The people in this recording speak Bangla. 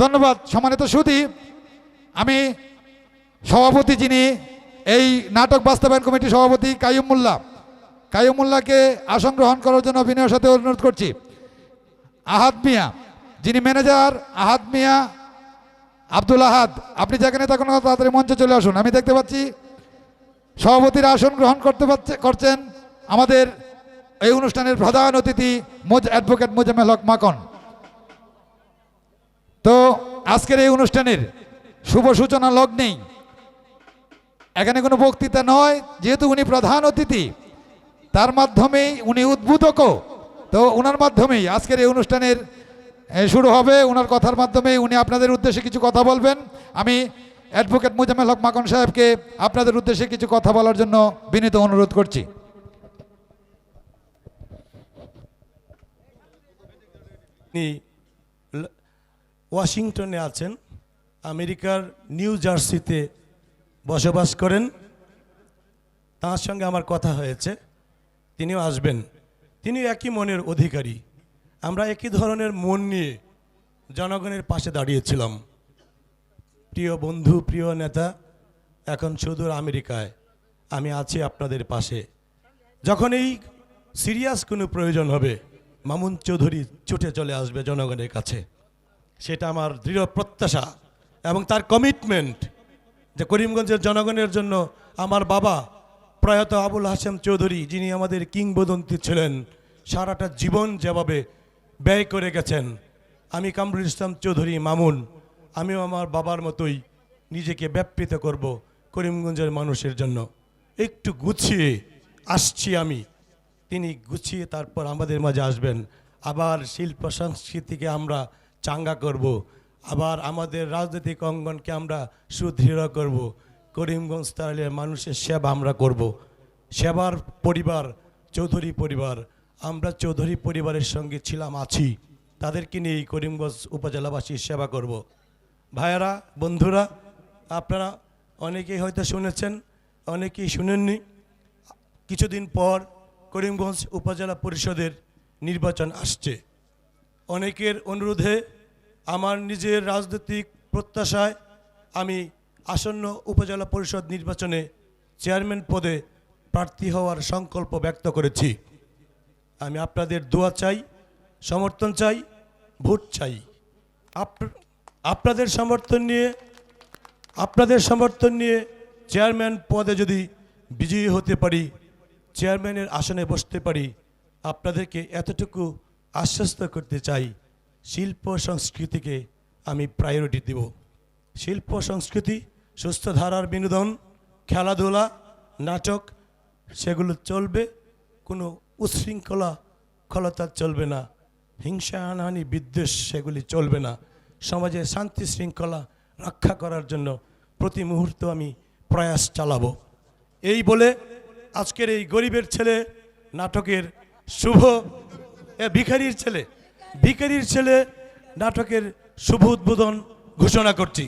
ধন্যবাদ সম্মানিত সুদী আমি সভাপতি যিনি, এই নাটক বাস্তবায়ন কমিটির সভাপতি কাইয়ুম মোল্লা। মোল্লাকে আসন গ্রহণ করার জন্য বিনয়ের সাথে অনুরোধ করছি। আহাদ মিয়া, যিনি ম্যানেজার, আহাদ মিয়া আব্দুল আহাদ, আপনি যেখানে থাকুন না, তাড়াতাড়ি মঞ্চে চলে আসুন। আমি দেখতে পাচ্ছি সভাপতির আসন গ্রহণ করতে পারছে, করছেন আমাদের এই অনুষ্ঠানের প্রধান অতিথি মোজ অ্যাডভোকেট মোজামেল হক মাকন তো আজকের এই অনুষ্ঠানের শুভ সূচনা লগ্নেই এখানে কোনো বক্তৃতা নয়, যেহেতু উনি প্রধান অতিথি, তার মাধ্যমেই উনি উদ্বোধকও তো ওনার মাধ্যমেই আজকের এই অনুষ্ঠানের শুরু হবে। ওনার কথার মাধ্যমে উনি আপনাদের উদ্দেশ্যে কিছু কথা বলবেন। আমি অ্যাডভোকেট মুজামেল হক মাকন সাহেবকে আপনাদের উদ্দেশ্যে কিছু কথা বলার জন্য বিনীত অনুরোধ করছি। ওয়াশিংটনে আছেন, আমেরিকার নিউ জার্সিতে বসবাস করেন। তার সঙ্গে আমার কথা হয়েছে, তিনিও আসবেন। তিনি একই মনের অধিকারী। আমরা একই ধরনের মন নিয়ে জনগণের পাশে দাঁড়িয়েছিলাম। প্রিয় বন্ধু, প্রিয় নেতা, এখন সুদূর আমেরিকায় আমি আছি আপনাদের পাশে। যখন এই সিরিয়াস কোনো প্রয়োজন হবে, মামুন চৌধুরী ছুটে চলে আসবে জনগণের কাছে। সেটা আমার দৃঢ় প্রত্যাশা এবং তার কমিটমেন্ট যে করিমগঞ্জের জনগণের জন্য আমার বাবা প্রয়াত আবুল হাসেম চৌধুরী যিনি আমাদের কিংবদন্তি ছিলেন, সারাটা জীবন যেভাবে ব্যয় করে গেছেন। আমি কামরুল ইসলাম চৌধুরী মামুন, আমিও আমার বাবার মতোই নিজেকে ব্যাপৃত করব করিমগঞ্জের মানুষের জন্য। একটু গুছিয়ে আসছি আমি। তিনি গুছিয়ে তারপর আমাদের মাঝে আসবেন। আবার শিল্প সংস্কৃতিকে আমরা চাঙ্গা করব। আবার আমাদের রাজনৈতিক অঙ্গনকে আমরা সুদৃঢ় করব। করিমগঞ্জ তাহলের মানুষের সেবা আমরা করব। সেবার পরিবার, চৌধুরী পরিবার, আমরা চৌধুরী পরিবারের সঙ্গে ছিলাম, আছি। তাদেরকে নিয়ে এই করিমগঞ্জ উপজেলাবাসীর সেবা করব। ভাইয়েরা, বন্ধুরা, আপনারা অনেকেই হয়তো শুনেছেন, অনেকেই শুনেননি। কিছুদিন পর করিমগঞ্জ উপজেলা পরিষদের নির্বাচন আসছে। অনেকের অনুরোধে আমার নিজের রাজনৈতিক প্রত্যাশায় আমি আসন্ন উপজেলা পরিষদ নির্বাচনে চেয়ারম্যান পদে প্রার্থী হওয়ার সংকল্প ব্যক্ত করেছি। আমি আপনাদের দোয়া চাই, সমর্থন চাই, ভোট চাই। আপ- আপনাদের সমর্থন নিয়ে, আপনাদের সমর্থন নিয়ে চেয়ারম্যান পদে যদি বিজয়ী হতে পারি, চেয়ারম্যানের আসনে বসতে পারি, আপনাদেরকে এতটুকু আশ্বস্ত করতে চাই, শিল্প সংস্কৃতিকে আমি প্রায়োরিটি দেব। শিল্প সংস্কৃতি সুস্থ ধারার বিনোদন, খেলাধুলা, নাটক, সেগুলো চলবে, কোনো উচ্ছৃঙ্খলা খলতা চলবে না, হিংসা, হানাহানি, বিদ্বেষ সেগুলি চলবে না। সমাজে শান্তি শৃঙ্খলা রক্ষা করার জন্য প্রতি মুহূর্ত আমি প্রয়াস চালাবো। এই বলে আজকের এই গরিবের ছেলে নাটকের শুভ ভিখারির ছেলে ভিখারির ছেলে নাটকের শুভ উদ্বোধন ঘোষণা করছি।